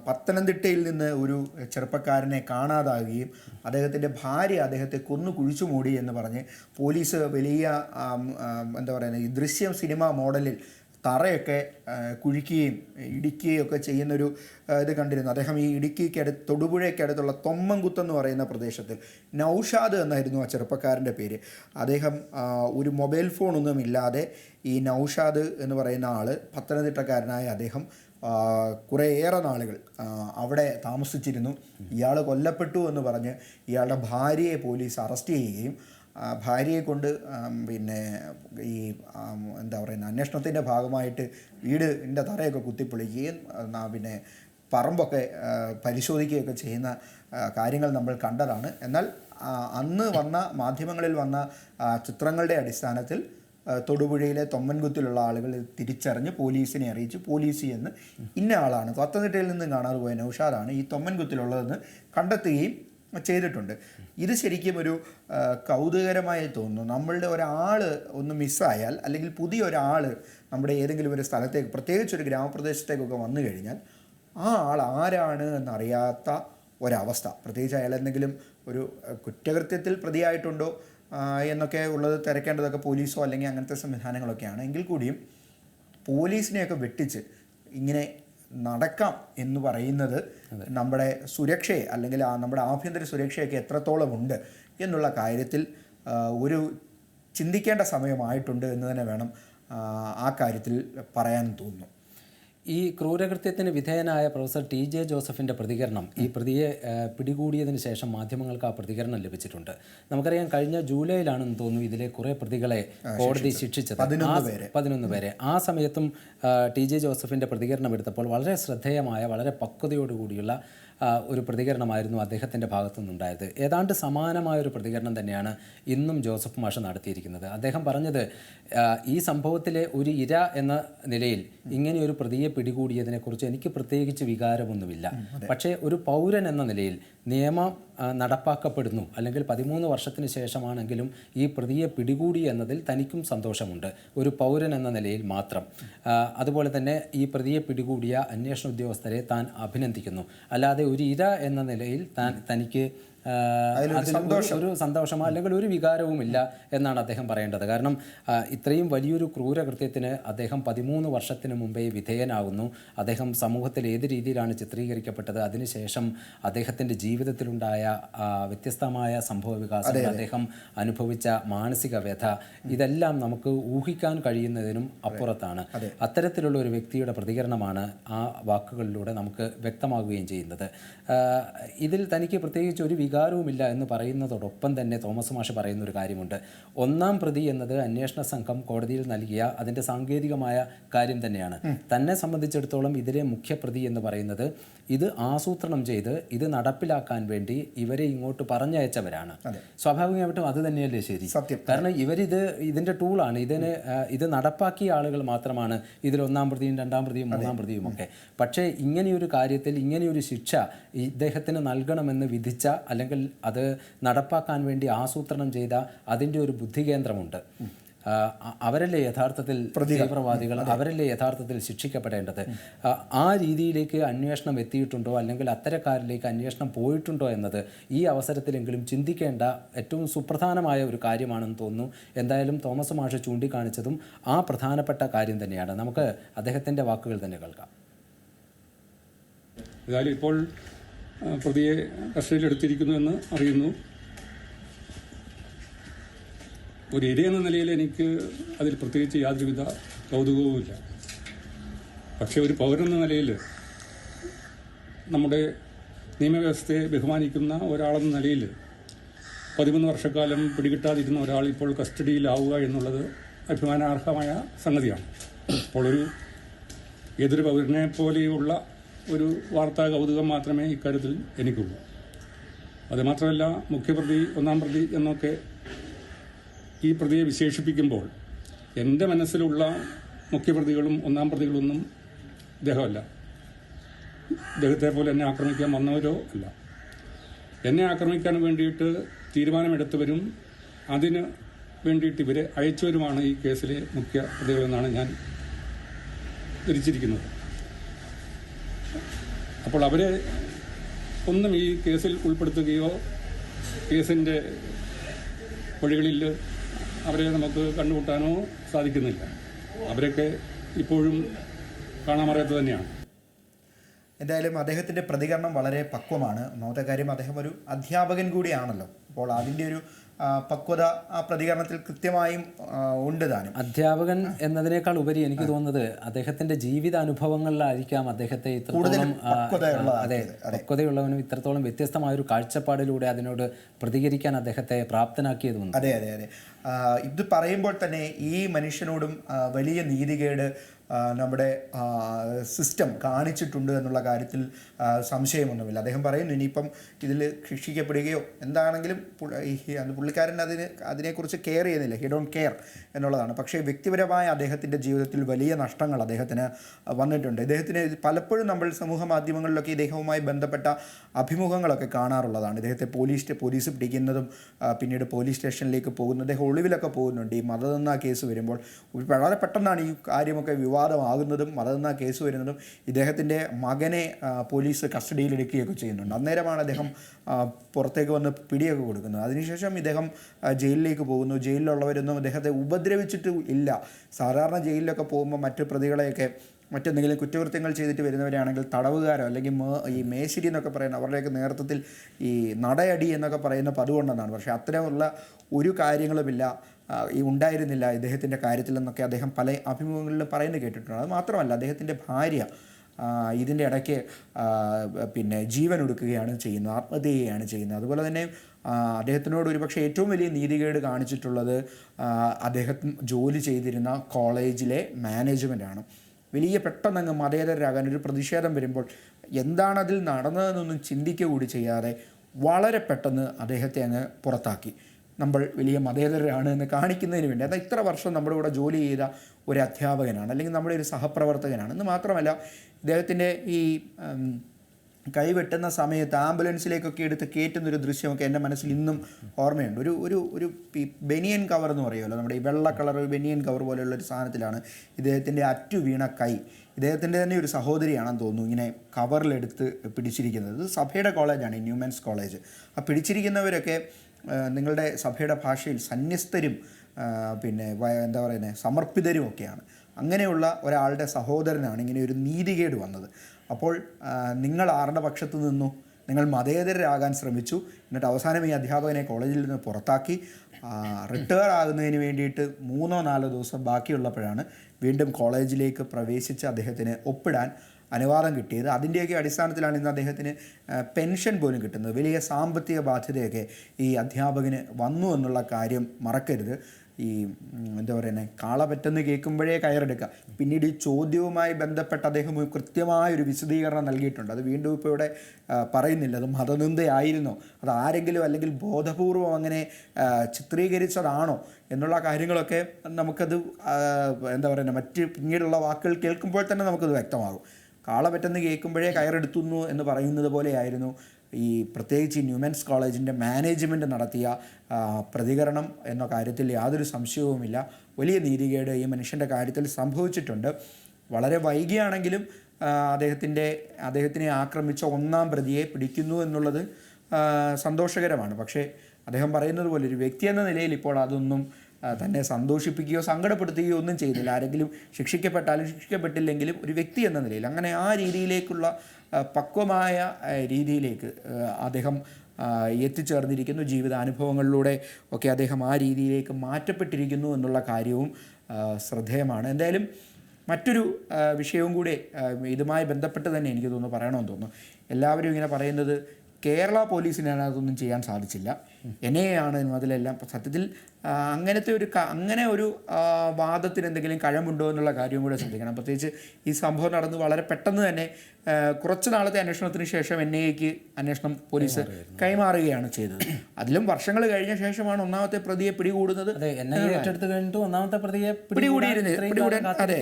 പത്തനംതിട്ടയിൽ നിന്ന് ഒരു ചെറുപ്പക്കാരനെ കാണാതാകുകയും അദ്ദേഹത്തിന്റെ ഭാര്യ അദ്ദേഹത്തെ കൊന്നു കുഴിച്ചു മൂടി എന്ന് പറഞ്ഞ് പോലീസ് വലിയ എന്താ പറയുന്നത് ഈ ദൃശ്യം സിനിമ മോഡലിൽ തറയൊക്കെ കുഴിക്കുകയും ഇടിക്കുകയും ഒക്കെ ചെയ്യുന്നൊരു ഇത് കണ്ടിരുന്നു. അദ്ദേഹം ഈ ഇടുക്കിക്ക് അടുത്ത് തൊടുപുഴയ്ക്കടുത്തുള്ള തൊമ്മൻകുത്ത് എന്ന് പറയുന്ന പ്രദേശത്തിൽ നൗഷാദ് എന്നായിരുന്നു ആ ചെറുപ്പക്കാരന്റെ പേര്. അദ്ദേഹം ഒരു മൊബൈൽ ഫോണൊന്നും ഇല്ലാതെ ഈ നൗഷാദ് എന്ന് പറയുന്ന ആൾ പത്തനംതിട്ടക്കാരനായ അദ്ദേഹം കുറേയേറെ നാളുകൾ അവിടെ താമസിച്ചിരുന്നു. ഇയാൾ കൊല്ലപ്പെട്ടു എന്ന് പറഞ്ഞ് ഇയാളുടെ ഭാര്യയെ പോലീസ് അറസ്റ്റ് ചെയ്യുകയും ഭാര്യയെ കൊണ്ട് പിന്നെ ഈ എന്താ പറയുന്ന അന്വേഷണത്തിന്റെ ഭാഗമായിട്ട് വീടിന്റെ തറയൊക്കെ കുത്തിപ്പൊളിക്കുകയും പിന്നെ പറമ്പൊക്കെ പരിശോധിക്കുകയൊക്കെ ചെയ്യുന്ന കാര്യങ്ങൾ നമ്മൾ കണ്ടതാണ്. എന്നാൽ അന്ന് വന്ന മാധ്യമങ്ങളിൽ വന്ന ചിത്രങ്ങളുടെ അടിസ്ഥാനത്തിൽ തൊടുപുഴയിലെ തൊമ്മൻകുത്തിലുള്ള ആളുകൾ തിരിച്ചറിഞ്ഞ് പോലീസിനെ അറിയിച്ചു പോലീസ് എന്ന് ഇന്ന ആളാണ്. പത്തനംതിട്ടയിൽ നിന്ന് കാണാതെ പോയ നൗഷാദാണ് ഈ തൊമ്മൻകുത്തിലുള്ളതെന്ന് കണ്ടെത്തുകയും ചെയ്തിട്ടുണ്ട്. ഇത് ശരിക്കും ഒരു കൗതുകരമായി തോന്നുന്നു. നമ്മളുടെ ഒരാൾ ഒന്ന് മിസ്സായാൽ അല്ലെങ്കിൽ പുതിയ ഒരാൾ നമ്മുടെ ഏതെങ്കിലും ഒരു സ്ഥലത്തേക്ക് പ്രത്യേകിച്ച് ഒരു ഗ്രാമപ്രദേശത്തേക്കൊക്കെ വന്നു കഴിഞ്ഞാൽ ആ ആൾ ആരാണ് എന്നറിയാത്ത ഒരവസ്ഥ. പ്രത്യേകിച്ച് അയാൾ എന്തെങ്കിലും ഒരു കുറ്റകൃത്യത്തിൽ പ്രതിയായിട്ടുണ്ടോ എന്നൊക്കെ ഉള്ളത് തിരക്കേണ്ടതൊക്കെ പോലീസോ അല്ലെങ്കിൽ അങ്ങനത്തെ സംവിധാനങ്ങളൊക്കെയാണ്. എങ്കിൽ കൂടിയും പോലീസിനെയൊക്കെ വെട്ടിച്ച് ഇങ്ങനെ നടക്കാം എന്ന് പറയുന്നത് നമ്മുടെ സുരക്ഷയെ അല്ലെങ്കിൽ ആ നമ്മുടെ ആഭ്യന്തര സുരക്ഷയൊക്കെ എത്രത്തോളം ഉണ്ട് എന്നുള്ള കാര്യത്തിൽ ഒരു ചിന്തിക്കേണ്ട സമയമായിട്ടുണ്ട് എന്ന് തന്നെ വേണം ആ, ആ കാര്യത്തിൽ പറയാൻ തോന്നുന്നു. ഈ ക്രൂരകൃത്യത്തിന് വിധേയനായ പ്രൊഫസർ ടി ജെ ജോസഫിന്റെ പ്രതികരണം ഈ പ്രതിയെ പിടികൂടിയതിന് ശേഷം മാധ്യമങ്ങൾക്ക് ആ പ്രതികരണം ലഭിച്ചിട്ടുണ്ട്. നമുക്കറിയാം കഴിഞ്ഞ ജൂലൈയിലാണെന്ന് തോന്നുന്നു ഇതിലെ കുറെ പ്രതികളെ കോടതി ശിക്ഷിച്ചത്. പതിനൊന്ന് പേരെ. ആ സമയത്തും ടി ജെ ജോസഫിന്റെ പ്രതികരണം എടുത്തപ്പോൾ വളരെ ശ്രദ്ധേയമായ വളരെ പക്വതയോടുകൂടിയുള്ള ഒരു പ്രതികരണമായിരുന്നു അദ്ദേഹത്തിന്റെ ഭാഗത്തു നിന്നുണ്ടായത് ഏതാണ്ട് സമാനമായ ഒരു പ്രതികരണം തന്നെയാണ് ഇന്നും ജോസഫ് മാഷ് നടത്തിയിരിക്കുന്നത്. അദ്ദേഹം പറഞ്ഞത് ഈ സംഭവത്തിലെ ഒരു ഇര എന്ന നിലയിൽ ഇങ്ങനെ ഒരു പ്രതിയെ പിടികൂടിയതിനെക്കുറിച്ച് എനിക്ക് പ്രത്യേകിച്ച് വികാരമൊന്നുമില്ല. പക്ഷേ ഒരു പൗരൻ എന്ന നിലയിൽ നിയമം നടപ്പാക്കപ്പെടുന്നു. അല്ലെങ്കിൽ പതിമൂന്ന് വർഷത്തിന് ശേഷമാണെങ്കിലും ഈ പ്രതിയെ പിടികൂടി എന്നതിൽ തനിക്കും സന്തോഷമുണ്ട്. ഒരു പൗരൻ എന്ന നിലയിൽ മാത്രം. അതുപോലെ തന്നെ ഈ പ്രതിയെ പിടികൂടിയ അന്വേഷണ ഉദ്യോഗസ്ഥരെ താൻ അഭിനന്ദിക്കുന്നു. അല്ലാതെ ഒരു ഇര എന്ന നിലയിൽ താൻ തനിക്ക് ഒരു- സന്തോഷമോ അല്ലെങ്കിൽ ഒരു വികാരവുമില്ല എന്നാണ് അദ്ദേഹം പറയേണ്ടത്. കാരണം ഇത്രയും വലിയൊരു ക്രൂരകൃത്യത്തിന് അദ്ദേഹം പതിമൂന്ന് വർഷത്തിന് മുമ്പേ വിധേയനാകുന്നു. അദ്ദേഹം സമൂഹത്തിൽ ഏത് രീതിയിലാണ് ചിത്രീകരിക്കപ്പെട്ടത്? അതിനുശേഷം അദ്ദേഹത്തിന്റെ ജീവിതത്തിലുണ്ടായ വ്യത്യസ്തമായ സംഭവ വികാസങ്ങൾ അദ്ദേഹം അനുഭവിച്ച മാനസിക വ്യഥ ഇതെല്ലാം നമുക്ക് ഊഹിക്കാൻ കഴിയുന്നതിനും അപ്പുറത്താണ്. അത്തരത്തിലുള്ള ഒരു വ്യക്തിയുടെ പ്രതികരണമാണ് ആ വാക്കുകളിലൂടെ നമുക്ക് വ്യക്തമാകുകയും ചെയ്യുന്നത്. ഇതിൽ തനിക്ക് പ്രത്യേകിച്ച് ഒരു വികാരവുമില്ല എന്ന് പറയുന്നതോടൊപ്പം തന്നെ തോമസ് മാഷ് പറയുന്ന ഒരു കാര്യമുണ്ട്. ഒന്നാം പ്രതി എന്നത് അന്വേഷണ സംഘം കോടതിയിൽ നൽകിയ അതിന്റെ സാങ്കേതികമായ കാര്യം തന്നെയാണ്. തന്നെ സംബന്ധിച്ചിടത്തോളം ഇതിലെ മുഖ്യപ്രതി എന്ന് പറയുന്നത് ഇത് ആസൂത്രണം ചെയ്ത് ഇത് നടപ്പിലാക്കാൻ വേണ്ടി ഇവരെ ഇങ്ങോട്ട് പറഞ്ഞയച്ചവരാണ്. സ്വാഭാവികമായിട്ടും അത് തന്നെയല്ലേ ശരി. കാരണം ഇവരിത് ഇതിന്റെ ടൂളാണ്. ഇതിന് ഇത് നടപ്പാക്കിയ ആളുകൾ മാത്രമാണ് ഇതിൽ ഒന്നാം പ്രതിയും രണ്ടാം പ്രതിയും മൂന്നാം പ്രതിയും ഒക്കെ. പക്ഷേ ഇങ്ങനെയൊരു കാര്യത്തിൽ ഇങ്ങനെയൊരു ശിക്ഷ ഇദ്ദേഹത്തിന് നൽകണമെന്ന് വിധിച്ച അല്ലെങ്കിൽ അത് നടപ്പാക്കാൻ വേണ്ടി ആസൂത്രണം ചെയ്ത അതിന്റെ ഒരു ബുദ്ധികേന്ദ്രമുണ്ട്. അവരല്ലേ യഥാർത്ഥത്തിൽ തീവ്രവാദികൾ? അവരല്ലേ യഥാർത്ഥത്തിൽ ശിക്ഷിക്കപ്പെടേണ്ടത്? ആ, രീതിയിലേക്ക് അന്വേഷണം എത്തിയിട്ടുണ്ടോ? അല്ലെങ്കിൽ അത്തരക്കാരിലേക്ക് അന്വേഷണം പോയിട്ടുണ്ടോ എന്നത് ഈ അവസരത്തിലെങ്കിലും ചിന്തിക്കേണ്ട ഏറ്റവും സുപ്രധാനമായ ഒരു കാര്യമാണെന്ന് തോന്നുന്നു. എന്തായാലും തോമസ് മാഷ് ചൂണ്ടിക്കാണിച്ചതും ആ പ്രധാനപ്പെട്ട കാര്യം തന്നെയാണ്. നമുക്ക് അദ്ദേഹത്തിന്റെ വാക്കുകൾ തന്നെ കേൾക്കാം. ഇപ്പോൾ പ്രതിയെ കസ്റ്റഡിയിലെടുത്തിരിക്കുന്നു എന്ന് അറിയുന്നു. ഒരു ഇര എന്ന നിലയിൽ എനിക്ക് അതിൽ പ്രത്യേകിച്ച് യാതൊരുവിധ കൗതുകവുമില്ല. പക്ഷേ ഒരു പൗരൻ എന്ന നിലയിൽ നമ്മുടെ നിയമവ്യവസ്ഥയെ ബഹുമാനിക്കുന്ന ഒരാളെന്ന നിലയിൽ പതിമൂന്ന് വർഷക്കാലം പിടികിട്ടാതിരുന്ന ഒരാൾ ഇപ്പോൾ കസ്റ്റഡിയിലാവുക എന്നുള്ളത് അഭിമാനാർഹമായ സംഗതിയാണ്. അപ്പോൾ ഒരു ഏതൊരു പൗരനെ പോലെയുള്ള ഒരു വാർത്താ കൗതുകം മാത്രമേ ഇക്കാര്യത്തിൽ എനിക്കുള്ളൂ. അതുമാത്രമല്ല മുഖ്യപ്രതി ഒന്നാം പ്രതി എന്നൊക്കെ ഈ പ്രതിയെ വിശേഷിപ്പിക്കുമ്പോൾ എന്റെ മനസ്സിലുള്ള മുഖ്യപ്രതികളും ഒന്നാം പ്രതികളൊന്നും ഇദ്ദേഹമല്ല. ഇദ്ദേഹത്തെ പോലെ എന്നെ ആക്രമിക്കാൻ വന്നവരോ അല്ല. എന്നെ ആക്രമിക്കാൻ വേണ്ടിയിട്ട് തീരുമാനമെടുത്തവരും അതിന് വേണ്ടിയിട്ട് ഇവരെ അയച്ചവരുമാണ് ഈ കേസിലെ മുഖ്യ പ്രതികളെന്നാണ് ഞാൻ ധരിച്ചിരിക്കുന്നത്. അപ്പോൾ അവരെ ഒന്നും ഈ കേസിൽ ഉൾപ്പെടുത്തുകയോ കേസിന്റെ വഴികളിൽ അവരെ നമുക്ക് കണ്ടുമുട്ടാനോ സാധിക്കുന്നില്ല. അവരൊക്കെ ഇപ്പോഴും കാണാമറിയാത്ത തന്നെയാണ്. എന്തായാലും അദ്ദേഹത്തിന്റെ പ്രതികരണം വളരെ പക്വമാണ്. ഒന്നാമത്തെ കാര്യം അദ്ദേഹം ഒരു അധ്യാപകൻ കൂടിയാണല്ലോ. അപ്പോൾ അതിന്റെ ഒരു പക്വത ആ പ്രതികരണത്തിൽ കൃത്യമായും ഉണ്ട് താനും. അധ്യാപകൻ എന്നതിനേക്കാൾ ഉപരി എനിക്ക് തോന്നുന്നത് അദ്ദേഹത്തിന്റെ ജീവിത അനുഭവങ്ങളിലായിരിക്കാം അദ്ദേഹത്തെ ഇത്രത്തോളം അതെ പക്വതയുള്ളവനും ഇത്രത്തോളം വ്യത്യസ്തമായ ഒരു കാഴ്ചപ്പാടിലൂടെ അതിനോട് പ്രതികരിക്കാൻ അദ്ദേഹത്തെ പ്രാപ്തനാക്കിയതുമുണ്ട് അതെ അതെ അതെ. ഇത് പറയുമ്പോൾ തന്നെ ഈ മനുഷ്യനോടും വലിയ നീതികേട് നമ്മുടെ സിസ്റ്റം കാണിച്ചിട്ടുണ്ട് എന്നുള്ള കാര്യത്തിൽ സംശയമൊന്നുമില്ല. അദ്ദേഹം പറയുന്നു ഇനിയിപ്പം ഇതിൽ ശിക്ഷിക്കപ്പെടുകയോ എന്താണെങ്കിലും പുള്ളിക്കാരൻ അതിന് അതിനെക്കുറിച്ച് കെയർ ചെയ്യുന്നില്ല. ഹി ഡോണ്ട് കെയർ എന്നുള്ളതാണ്. പക്ഷേ വ്യക്തിപരമായ അദ്ദേഹത്തിന്റെ ജീവിതത്തിൽ വലിയ നഷ്ടങ്ങൾ അദ്ദേഹത്തിന് വന്നിട്ടുണ്ട്. ഇദ്ദേഹത്തിന് പലപ്പോഴും നമ്മൾ സമൂഹ മാധ്യമങ്ങളിലൊക്കെ ഇദ്ദേഹവുമായി ബന്ധപ്പെട്ട അഭിമുഖങ്ങളൊക്കെ കാണാറുള്ളതാണ്. ഇദ്ദേഹത്തെ പോലീസ് പോലീസ് പിടിക്കുന്നതും പിന്നീട് പോലീസ് സ്റ്റേഷനിലേക്ക് പോകുന്നത് അദ്ദേഹം ഒളിവിലൊക്കെ പോകുന്നുണ്ട്. ഈ മതതെന്ന കേസ് വരുമ്പോൾ വളരെ പെട്ടെന്നാണ് ഈ കാര്യമൊക്കെ വിവാദമാകുന്നതും മറന്ന കേസ് വരുന്നതും ഇദ്ദേഹത്തിന്റെ മകനെ പോലീസ് കസ്റ്റഡിയിലെടുക്കുകയൊക്കെ ചെയ്യുന്നുണ്ട്. അന്നേരമാണ് അദ്ദേഹം പുറത്തേക്ക് വന്ന് പിടിയൊക്കെ കൊടുക്കുന്നത്. അതിനുശേഷം ഇദ്ദേഹം ജയിലിലേക്ക് പോകുന്നു. ജയിലിലുള്ളവരൊന്നും അദ്ദേഹത്തെ ഉപദ്രവിച്ചിട്ട് ഇല്ല. സാധാരണ ജയിലിലൊക്കെ പോകുമ്പോൾ മറ്റു പ്രതികളെയൊക്കെ മറ്റെന്തെങ്കിലും കുറ്റകൃത്യങ്ങൾ ചെയ്തിട്ട് വരുന്നവരാണെങ്കിൽ തടവുകാരോ അല്ലെങ്കിൽ മേ ഈ മേശിരി എന്നൊക്കെ പറയുന്ന അവരുടെയൊക്കെ നേതൃത്വത്തിൽ ഈ നടയടി എന്നൊക്കെ പറയുന്ന പതിവുണ്ടെന്നാണ്. പക്ഷേ അത്തരമുള്ള ഒരു കാര്യങ്ങളുമില്ല. ഈ ഉണ്ടായിരുന്നില്ല ഇദ്ദേഹത്തിന്റെ കാര്യത്തിൽ എന്നൊക്കെ അദ്ദേഹം പല അഭിമുഖങ്ങളിലും പറയുന്നത് കേട്ടിട്ടുണ്ട്. അത് മാത്രമല്ല അദ്ദേഹത്തിന്റെ ഭാര്യ ഇതിന്റെ ഇടയ്ക്ക് പിന്നെ ജീവൻ ഒടുക്കുകയാണ് ചെയ്യുന്നത് ആത്മഹത്യ ചെയ്യുകയാണ് ചെയ്യുന്നത്. അതുപോലെ തന്നെ അദ്ദേഹത്തിനോട് ഒരുപക്ഷെ ഏറ്റവും വലിയ നീതികേട് കാണിച്ചിട്ടുള്ളത് അദ്ദേഹം ജോലി ചെയ്തിരുന്ന കോളേജിലെ മാനേജ്മെന്റാണ് വലിയ പെട്ടെന്ന് അങ്ങ് മതേതരരാകാൻ ഒരു പ്രതിഷേധം വരുമ്പോൾ എന്താണതിൽ നടന്നതെന്നൊന്നും ചിന്തിക്കുക കൂടി ചെയ്യാതെ വളരെ പെട്ടെന്ന് അദ്ദേഹത്തെ അങ്ങ് പുറത്താക്കി. നമ്മൾ വലിയ മതേതരരാണ് എന്ന് കാണിക്കുന്നതിന് വേണ്ടി. അത് ഇത്ര വർഷം നമ്മുടെ കൂടെ ജോലി ചെയ്ത ഒരു അധ്യാപകനാണ് അല്ലെങ്കിൽ നമ്മുടെ ഒരു സഹപ്രവർത്തകനാണ്. എന്ന് മാത്രമല്ല ഇദ്ദേഹത്തിന്റെ ഈ കൈവെട്ടുന്ന സമയത്ത് ആംബുലൻസിലേക്കൊക്കെ എടുത്ത് കയറ്റുന്ന ഒരു ദൃശ്യമൊക്കെ എന്റെ മനസ്സിൽ ഇന്നും ഓർമ്മയുണ്ട്. ഒരു ഒരു ഒരു ബെനിയൻ കവർ എന്ന് പറയുമല്ലോ നമ്മുടെ ഈ വെള്ള കളർ ബെനിയൻ കവർ പോലെയുള്ള ഒരു സാധനത്തിലാണ് ഇദ്ദേഹത്തിന്റെ അറ്റു വീണ കൈ. ഇദ്ദേഹത്തിന്റെ തന്നെ ഒരു സഹോദരിയാണെന്ന് തോന്നുന്നു ഇങ്ങനെ കവറിലെടുത്ത് പിടിച്ചിരിക്കുന്നത്. ഇത് സഭയുടെ കോളേജാണ് ന്യൂമെൻസ് കോളേജ്. ആ പിടിച്ചിരിക്കുന്നവരൊക്കെ നിങ്ങളുടെ സഭയുടെ ഭാഷയിൽ സന്യസ്തരും പിന്നെ എന്താ പറയുന്നത് സമർപ്പിതരും ഒക്കെയാണ്. അങ്ങനെയുള്ള ഒരാളുടെ സഹോദരനാണ് ഇങ്ങനെ ഒരു നീതികേട് വന്നത്. അപ്പോൾ നിങ്ങൾ ആരുടെ പക്ഷത്ത് നിന്നു? നിങ്ങൾ മതേതരരാകാൻ ശ്രമിച്ചു. എന്നിട്ട് അവസാനം ഈ അധ്യാപകനെ കോളേജിൽ നിന്ന് പുറത്താക്കി. റിട്ടയർ ആകുന്നതിന് വേണ്ടിയിട്ട് മൂന്നോ നാലോ ദിവസം ബാക്കിയുള്ളപ്പോഴാണ് വീണ്ടും കോളേജിലേക്ക് പ്രവേശിച്ച് അദ്ദേഹത്തിന് ഒപ്പിടാൻ അനുവാദം കിട്ടിയത്. അതിന്റെയൊക്കെ അടിസ്ഥാനത്തിലാണ് ഇന്ന് അദ്ദേഹത്തിന് പെൻഷൻ പോലും കിട്ടുന്നത്. വലിയ സാമ്പത്തിക ബാധ്യതയൊക്കെ ഈ അധ്യാപകന് വന്നു എന്നുള്ള കാര്യം മറക്കരുത്. ഈ എന്താ പറയുന്നത് കാള പറ്റെന്ന് കേൾക്കുമ്പോഴേ കയറെടുക്കുക. പിന്നീട് ഈ ചോദ്യവുമായി ബന്ധപ്പെട്ട് അദ്ദേഹം കൃത്യമായ ഒരു വിശദീകരണം നൽകിയിട്ടുണ്ട്. അത് വീണ്ടും ഇപ്പോൾ ഇവിടെ പറയുന്നില്ല. അത് മതനിന്ദയായിരുന്നോ. അത് ആരെങ്കിലും അല്ലെങ്കിൽ ബോധപൂർവം അങ്ങനെ ചിത്രീകരിച്ചതാണോ എന്നുള്ള കാര്യങ്ങളൊക്കെ നമുക്കത് എന്താ പറയുക മറ്റ് പിന്നീടുള്ള വാക്കുകൾ കേൾക്കുമ്പോൾ തന്നെ നമുക്കത് വ്യക്തമാകും. കാള പറ്റെന്ന് കേൾക്കുമ്പോഴേ കയറെടുത്തുന്നു എന്ന് പറയുന്നത് പോലെയായിരുന്നു ഈ പ്രത്യേകിച്ച് ന്യൂമെൻസ് കോളേജിന്റെ മാനേജ്മെന്റ് നടത്തിയ പ്രതികരണം എന്ന കാര്യത്തിൽ യാതൊരു സംശയവുമില്ല. വലിയ നീതികേട് ഈ മനുഷ്യന്റെ കാര്യത്തിൽ സംഭവിച്ചിട്ടുണ്ട്. വളരെ വൈകിയാണെങ്കിലും അദ്ദേഹത്തിന്റെ അദ്ദേഹത്തിനെ ആക്രമിച്ച ഒന്നാം പ്രതിയെ പിടിക്കുന്നു എന്നുള്ളത് സന്തോഷകരമാണ്. പക്ഷേ അദ്ദേഹം പറയുന്നത് പോലെ ഒരു വ്യക്തി എന്ന നിലയിൽ ഇപ്പോൾ അതൊന്നും തന്നെ സന്തോഷിപ്പിക്കുകയോ സങ്കടപ്പെടുത്തുകയോ ഒന്നും ചെയ്തില്ല. ആരെങ്കിലും ശിക്ഷിക്കപ്പെട്ടാലും ശിക്ഷിക്കപ്പെട്ടില്ലെങ്കിലും ഒരു വ്യക്തി എന്ന നിലയിൽ അങ്ങനെ ആ രീതിയിലേക്കുള്ള പക്വമായ രീതിയിലേക്ക് അദ്ദേഹം എത്തിച്ചേർന്നിരിക്കുന്നു. ജീവിതാനുഭവങ്ങളിലൂടെ ഒക്കെ അദ്ദേഹം ആ രീതിയിലേക്ക് മാറ്റപ്പെട്ടിരിക്കുന്നു എന്നുള്ള കാര്യവും ശ്രദ്ധേയമാണ്. എന്തായാലും മറ്റൊരു വിഷയവും കൂടെ ഇതുമായി ബന്ധപ്പെട്ട് തന്നെ എനിക്ക് തോന്നുന്നു പറയണമെന്ന് തോന്നുന്നു. എല്ലാവരും ഇങ്ങനെ പറയുന്നത് കേരള പോലീസിനാണ് അതൊന്നും ചെയ്യാൻ സാധിച്ചില്ല. എൻ ഐ ആണ് അതിലെല്ലാം സത്യത്തിൽ അങ്ങനത്തെ ഒരു അങ്ങനെ ഒരു വാദത്തിന് എന്തെങ്കിലും കഴമുണ്ടോ എന്നുള്ള കാര്യവും കൂടെ ശ്രദ്ധിക്കണം. പ്രത്യേകിച്ച് ഈ സംഭവം നടന്ന് വളരെ പെട്ടെന്ന് തന്നെ കുറച്ച് നാളത്തെ അന്വേഷണത്തിന് ശേഷം എൻ ഐക്ക് അന്വേഷണം പോലീസ് കൈമാറുകയാണ് ചെയ്തത്. അതിലും വർഷങ്ങൾ കഴിഞ്ഞ ശേഷമാണ് ഒന്നാമത്തെ പ്രതിയെ പിടികൂടുന്നത്. ഏറ്റെടുത്ത് കഴിഞ്ഞിട്ട് ഒന്നാമത്തെ പ്രതിയെ ഇത്രയും അതെ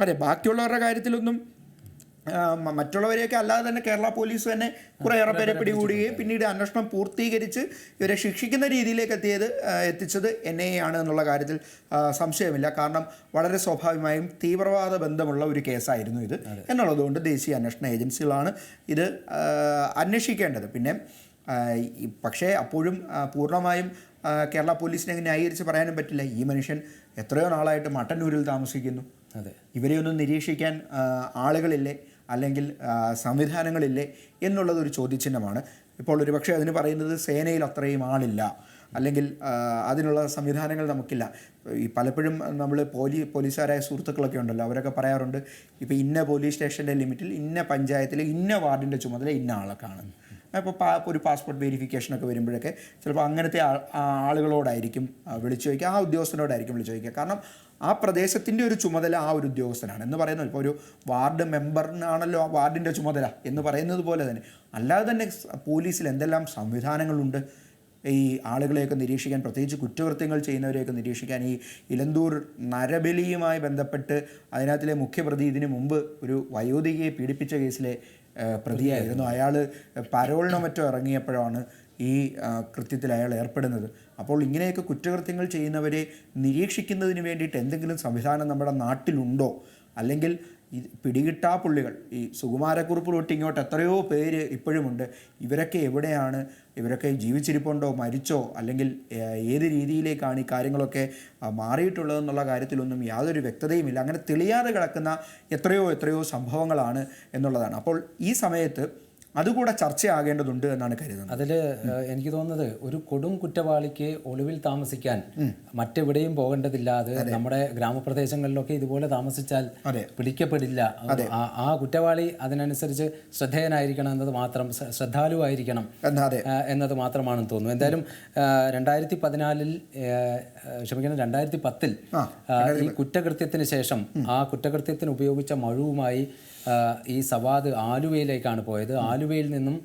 അതെ ബാക്കിയുള്ളവരുടെ കാര്യത്തിലൊന്നും മറ്റുള്ളവരെയൊക്കെ അല്ലാതെ തന്നെ കേരള പോലീസ് തന്നെ കുറേയേറെ പേരെ പിടികൂടുകയും പിന്നീട് അന്വേഷണം പൂർത്തീകരിച്ച് ഇവരെ ശിക്ഷിക്കുന്ന രീതിയിലേക്ക് എത്തിയത് എത്തിച്ചത് എൻ ഐ ആണ് എന്നുള്ള കാര്യത്തിൽ സംശയമില്ല. കാരണം വളരെ സ്വാഭാവികമായും തീവ്രവാദ ബന്ധമുള്ള ഒരു കേസായിരുന്നു ഇത്. എന്നുള്ളതുകൊണ്ട് ദേശീയ അന്വേഷണ ഏജൻസികളാണ് ഇത് അന്വേഷിക്കേണ്ടത്. പിന്നെ പക്ഷേ അപ്പോഴും പൂർണമായും കേരള പോലീസിനെ ന്യായീകരിച്ച് പറയാനും പറ്റില്ല. ഈ മനുഷ്യൻ എത്രയോ നാളായിട്ട് മട്ടന്നൂരിൽ താമസിക്കുന്നു. അതെ. ഇവരെയൊന്നും നിരീക്ഷിക്കാൻ ആളുകളില്ലേ? അല്ലെങ്കിൽ സംവിധാനങ്ങളില്ലേ എന്നുള്ളത് ഒരു ചോദ്യചിഹ്നമാണ്. ഇപ്പോൾ ഒരുപക്ഷെ അതിന് പറയുന്നത് സേനയിൽ അത്രയും ആളില്ല. അല്ലെങ്കിൽ അതിനുള്ള സംവിധാനങ്ങൾ നമുക്കില്ല. ഈ പലപ്പോഴും നമ്മൾ പോലീ പോലീസുകാരായ സുഹൃത്തുക്കളൊക്കെ ഉണ്ടല്ലോ അവരൊക്കെ പറയാറുണ്ട് ഇപ്പോൾ ഇന്ന പോലീസ് സ്റ്റേഷന്റെ ലിമിറ്റിൽ ഇന്ന പഞ്ചായത്തിൽ ഇന്ന വാർഡിന്റെ ചുമതല ഇന്ന ആളൊക്കെയാണ്. അപ്പോൾ പാ ഒരു പാസ്പോർട്ട് വെരിഫിക്കേഷനൊക്കെ വരുമ്പോഴൊക്കെ ചിലപ്പോൾ അങ്ങനത്തെ ആളുകളോടായിരിക്കും വിളിച്ചു ചോദിക്കുക ആ ഉദ്യോഗസ്ഥനോടായിരിക്കും വിളിച്ചു ചോദിക്കുക. കാരണം ആ പ്രദേശത്തിന്റെ ഒരു ചുമതല ആ ഒരു ഉദ്യോഗസ്ഥനാണ് എന്ന് പറയുന്നത്. ഇപ്പോൾ ഒരു വാർഡ് മെമ്പറിനാണല്ലോ ആ വാർഡിന്റെ ചുമതല എന്ന് പറയുന്നത് പോലെ തന്നെ. അല്ലാതെ തന്നെ പോലീസിൽ എന്തെല്ലാം സംവിധാനങ്ങളുണ്ട്? ഈ ആളുകളെയൊക്കെ നിരീക്ഷിക്കാൻ പ്രത്യേകിച്ച് കുറ്റകൃത്യങ്ങൾ ചെയ്യുന്നവരെയൊക്കെ നിരീക്ഷിക്കാൻ ഈ ഇലന്തൂർ നരബലിയുമായി ബന്ധപ്പെട്ട് അതിനകത്തിലെ മുഖ്യപ്രതി ഇതിനു മുമ്പ് ഒരു വയോധികയെ പീഡിപ്പിച്ച കേസിലെ പ്രതിയായിരുന്നു. അയാൾ പരോളിനോ മറ്റോ ഇറങ്ങിയപ്പോഴാണ് ഈ കൃത്യത്തിൽ അയാൾ ഏർപ്പെടുന്നത്. അപ്പോൾ ഇങ്ങനെയൊക്കെ കുറ്റകൃത്യങ്ങൾ ചെയ്യുന്നവരെ നിരീക്ഷിക്കുന്നതിന് വേണ്ടിയിട്ട് എന്തെങ്കിലും സംവിധാനം നമ്മുടെ നാട്ടിലുണ്ടോ? അല്ലെങ്കിൽ ഈ പിടികിട്ടാ പുള്ളികൾ. ഈ സുകുമാരക്കുറിപ്പ് തൊട്ട് ഇങ്ങോട്ട് എത്രയോ പേര് ഇപ്പോഴുമുണ്ട്. ഇവരൊക്കെ എവിടെയാണ്? ഇവരൊക്കെ ജീവിച്ചിരിപ്പുണ്ടോ? മരിച്ചോ? അല്ലെങ്കിൽ ഏത് രീതിയിലേക്കാണ് ഈ കാര്യങ്ങളൊക്കെ മാറിയിട്ടുള്ളതെന്നുള്ള കാര്യത്തിലൊന്നും യാതൊരു വ്യക്തതയുമില്ല. അങ്ങനെ തെളിയാതെ കിടക്കുന്ന എത്രയോ എത്രയോ സംഭവങ്ങളാണ് എന്നുള്ളതാണ്. അപ്പോൾ ഈ സമയത്ത് അതുകൂടെ ചർച്ചയാകേണ്ടതുണ്ട് എന്നാണ് കരുതുന്നത്. അതിൽ എനിക്ക് തോന്നുന്നത് ഒരു കൊടും കുറ്റവാളിക്ക് ഒളിവിൽ താമസിക്കാൻ മറ്റെവിടെയും പോകേണ്ടതില്ല. അത് നമ്മുടെ ഗ്രാമപ്രദേശങ്ങളിലൊക്കെ ഇതുപോലെ താമസിച്ചാൽ. പിടിക്കപ്പെടില്ല. ആ- കുറ്റവാളി അതിനനുസരിച്ച് ശ്രദ്ധേയനായിരിക്കണം എന്നത് മാത്രം ശ്രദ്ധാലുവായിരിക്കണം എന്നത് മാത്രമാണെന്ന് തോന്നുന്നു. എന്തായാലും രണ്ടായിരത്തി പതിനാലിൽ ക്ഷമിക്കണം രണ്ടായിരത്തി പത്തിൽ ഈ കുറ്റകൃത്യത്തിന് ശേഷം ആ കുറ്റകൃത്യത്തിന് ഉപയോഗിച്ച മഴുവുമായി ഈ സവാദ് ആലുവയിലേക്കാണ് പോയത്. ആലുവയിൽ നിന്നും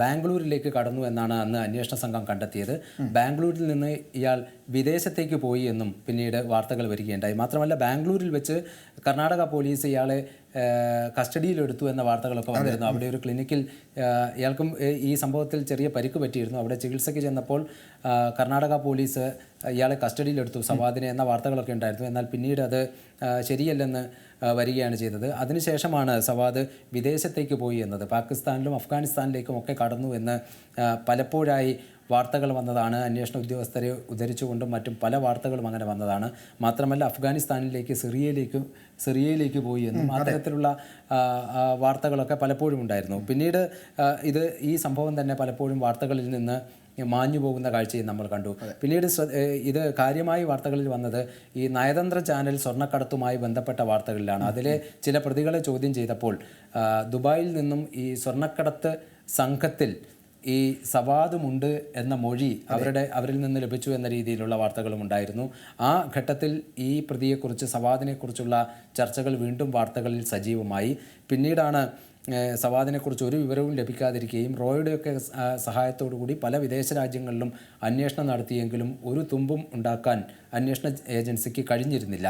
ബാംഗ്ലൂരിലേക്ക് കടന്നു എന്നാണ് അന്ന് അന്വേഷണ സംഘം കണ്ടെത്തിയത്. ബാംഗ്ലൂരിൽ നിന്ന് ഇയാൾ വിദേശത്തേക്ക് പോയി എന്നും പിന്നീട് വാർത്തകൾ വരികയുണ്ടായി. മാത്രമല്ല ബാംഗ്ലൂരിൽ വെച്ച് കർണാടക പോലീസ് ഇയാളെ കസ്റ്റഡിയിലെടുത്തു എന്ന വാർത്തകളൊക്കെ വന്നിരുന്നു. അവിടെ ഒരു ക്ലിനിക്കിൽ ഇയാൾക്കും ഈ സംഭവത്തിൽ ചെറിയ പരിക്ക് പറ്റിയിരുന്നു. അവിടെ ചികിത്സയ്ക്ക് ചെന്നപ്പോൾ കർണാടക പോലീസ് ഇയാളെ കസ്റ്റഡിയിലെടുത്തു. സവാദിനെ എന്ന വാർത്തകളൊക്കെ ഉണ്ടായിരുന്നു. എന്നാൽ പിന്നീട് അത് ശരിയല്ലെന്ന് വരികയാണ് ചെയ്തത്. അതിനുശേഷമാണ് സവാദ് വിദേശത്തേക്ക് പോയി എന്നത്. പാകിസ്ഥാനിലും അഫ്ഗാനിസ്ഥാനിലേക്കും ഒക്കെ കടന്നു എന്ന് പലപ്പോഴായി വാർത്തകൾ വന്നതാണ്. അന്വേഷണ ഉദ്യോഗസ്ഥരെ ഉദ്ധരിച്ചുകൊണ്ടും മറ്റും പല വാർത്തകളും അങ്ങനെ വന്നതാണ്. മാത്രമല്ല അഫ്ഗാനിസ്ഥാനിലേക്ക് സിറിയയിലേക്ക് സിറിയയിലേക്ക് പോയി എന്നും അത്തരത്തിലുള്ള വാർത്തകളൊക്കെ പലപ്പോഴും ഉണ്ടായിരുന്നു. പിന്നീട് ഇത് ഈ സംഭവം തന്നെ പലപ്പോഴും വാർത്തകളിൽ നിന്ന് മാഞ്ഞു പോകുന്ന കാഴ്ചയും നമ്മൾ കണ്ടു. പിന്നീട് ഇത് കാര്യമായി വാർത്തകളിൽ വന്നത് ഈ നയതന്ത്ര ചാനൽ സ്വർണക്കടത്തുമായി ബന്ധപ്പെട്ട വാർത്തകളിലാണ്. അതിലെ ചില പ്രതികളെ ചോദ്യം ചെയ്തപ്പോൾ ദുബായിൽ നിന്നും ഈ സ്വർണക്കടത്ത് സംഘത്തിൽ ഈ സവാദുമുണ്ട് എന്ന മൊഴി അവരുടെ അവരിൽ നിന്ന് ലഭിച്ചു എന്ന രീതിയിലുള്ള വാർത്തകളും ഉണ്ടായിരുന്നു. ആ ഘട്ടത്തിൽ ഈ പ്രതിയെക്കുറിച്ച് സവാദിനെക്കുറിച്ചുള്ള ചർച്ചകൾ വീണ്ടും വാർത്തകളിൽ സജീവമായി. പിന്നീടാണ് സവാദിനെക്കുറിച്ച് ഒരു വിവരവും ലഭിക്കാതിരിക്കുകയും റോയുടെയൊക്കെ സഹായത്തോടു കൂടി പല വിദേശ രാജ്യങ്ങളിലും അന്വേഷണം നടത്തിയെങ്കിലും ഒരു തുമ്പും ഉണ്ടാക്കാൻ അന്വേഷണ ഏജൻസിക്ക് കഴിഞ്ഞിരുന്നില്ല.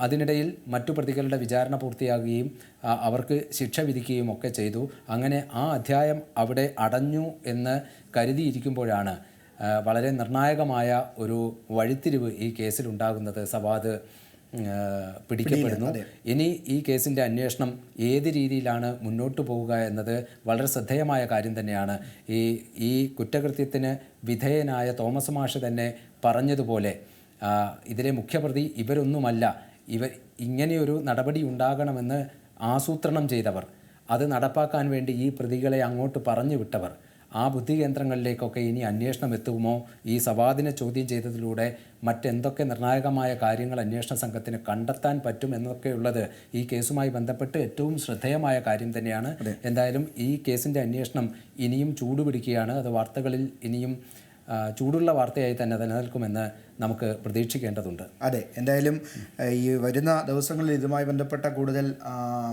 അതിനിടയിൽ മറ്റു പ്രതികളുടെ വിചാരണ പൂർത്തിയാകുകയും അവർക്ക് ശിക്ഷ വിധിക്കുകയും ഒക്കെ ചെയ്തു. അങ്ങനെ ആ അധ്യായം അവിടെ അടഞ്ഞു എന്ന് കരുതിയിരിക്കുമ്പോഴാണ് വളരെ നിർണായകമായ ഒരു വഴിത്തിരിവ് ഈ കേസിലുണ്ടാകുന്നത്. സവാദ് പിടിക്കപ്പെടുന്നു. ഇനി ഈ കേസിന്റെ അന്വേഷണം ഏത് രീതിയിലാണ് മുന്നോട്ട് പോവുക എന്നത് വളരെ ശ്രദ്ധേയമായ കാര്യം തന്നെയാണ്. ഈ ഈ കുറ്റകൃത്യത്തിന് വിധേയനായ തോമസ് മാഷ് തന്നെ പറഞ്ഞതുപോലെ ഇതിലെ മുഖ്യപ്രതി ഇവരൊന്നുമല്ല. ഇവർ ഇങ്ങനെയൊരു നടപടി ഉണ്ടാകണമെന്ന് ആസൂത്രണം ചെയ്തവർ. അത് നടപ്പാക്കാൻ വേണ്ടി ഈ പ്രതികളെ അങ്ങോട്ട് പറഞ്ഞു വിട്ടവർ. ആ ബുദ്ധി കേന്ദ്രങ്ങളിലേക്കൊക്കെ ഇനി അന്വേഷണം എത്തുമോ ഈ സവാദിനെ ചോദ്യം ചെയ്തതിലൂടെ മറ്റെന്തൊക്കെ നിർണായകമായ കാര്യങ്ങൾ അന്വേഷണ സംഘത്തിന് കണ്ടെത്താൻ പറ്റും എന്നൊക്കെയുള്ളത് ഈ കേസുമായി ബന്ധപ്പെട്ട് ഏറ്റവും ശ്രദ്ധേയമായ കാര്യം തന്നെയാണ്. എന്തായാലും ഈ കേസിന്റെ അന്വേഷണം ഇനിയും ചൂടുപിടിക്കുകയാണ്. അത് വാർത്തകളിൽ ഇനിയും ചൂടുള്ള വാർത്തയായി തന്നെ നിലനിൽക്കുമെന്ന് നമുക്ക് പ്രതീക്ഷിക്കേണ്ടതുണ്ട്. അതെ. എന്തായാലും ഈ വരുന്ന ദിവസങ്ങളിൽ ഇതുമായി ബന്ധപ്പെട്ട കൂടുതൽ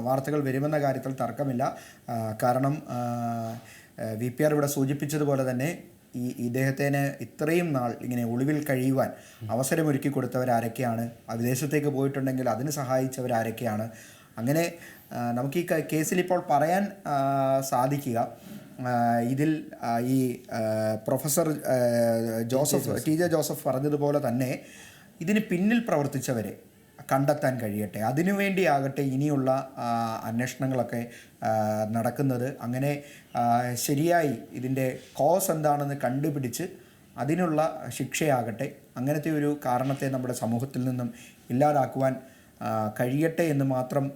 വാർത്തകൾ വരുമെന്ന കാര്യത്തിൽ തർക്കമില്ല. കാരണം വി പി ആർ ഇവിടെ സൂചിപ്പിച്ചതുപോലെ തന്നെ ഈ ഇദ്ദേഹത്തിന് ഇത്രയും നാൾ ഇങ്ങനെ ഒളിവിൽ കഴിയുവാൻ അവസരമൊരുക്കി കൊടുത്തവരാരൊക്കെയാണ്. വിദേശത്തേക്ക് പോയിട്ടുണ്ടെങ്കിൽ അതിന് സഹായിച്ചവരാരൊക്കെയാണ്. അങ്ങനെ നമുക്ക് ഈ കേസിൽ ഇപ്പോൾ പറയാൻ സാധിക്കുക. ഇതിൽ ഈ professor Joseph. T J Joseph പറഞ്ഞതുപോലെ തന്നെ ഇതിന് പിന്നിൽ പ്രവർത്തിച്ചവരെ കണ്ടെത്താൻ കഴിയട്ടെ. അതിനുവേണ്ടിയാകട്ടെ ഇനിയുള്ള അന്വേഷണങ്ങളൊക്കെ നടക്കുന്നത്. അങ്ങനെ ശരിയായി ഇതിന്റെ കോസ് എന്താണെന്ന് കണ്ടുപിടിച്ച് അതിനുള്ള ശിക്ഷയാകട്ടെ. അങ്ങനത്തെ ഒരു കാരണത്തെ നമ്മുടെ സമൂഹത്തിൽ നിന്നും ഇല്ലാതാക്കുവാൻ കഴിയട്ടെ എന്ന് മാത്രം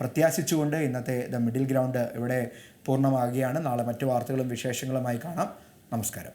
പ്രത്യാശിച്ചുകൊണ്ട് ഇന്നത്തെ ദ മിഡിൽ ഗ്രൗണ്ട് ഇവിടെ പൂർണമാകുകയാണ്. നാളെ മറ്റു വാർത്തകളും വിശേഷങ്ങളുമായി കാണാം. നമസ്കാരം.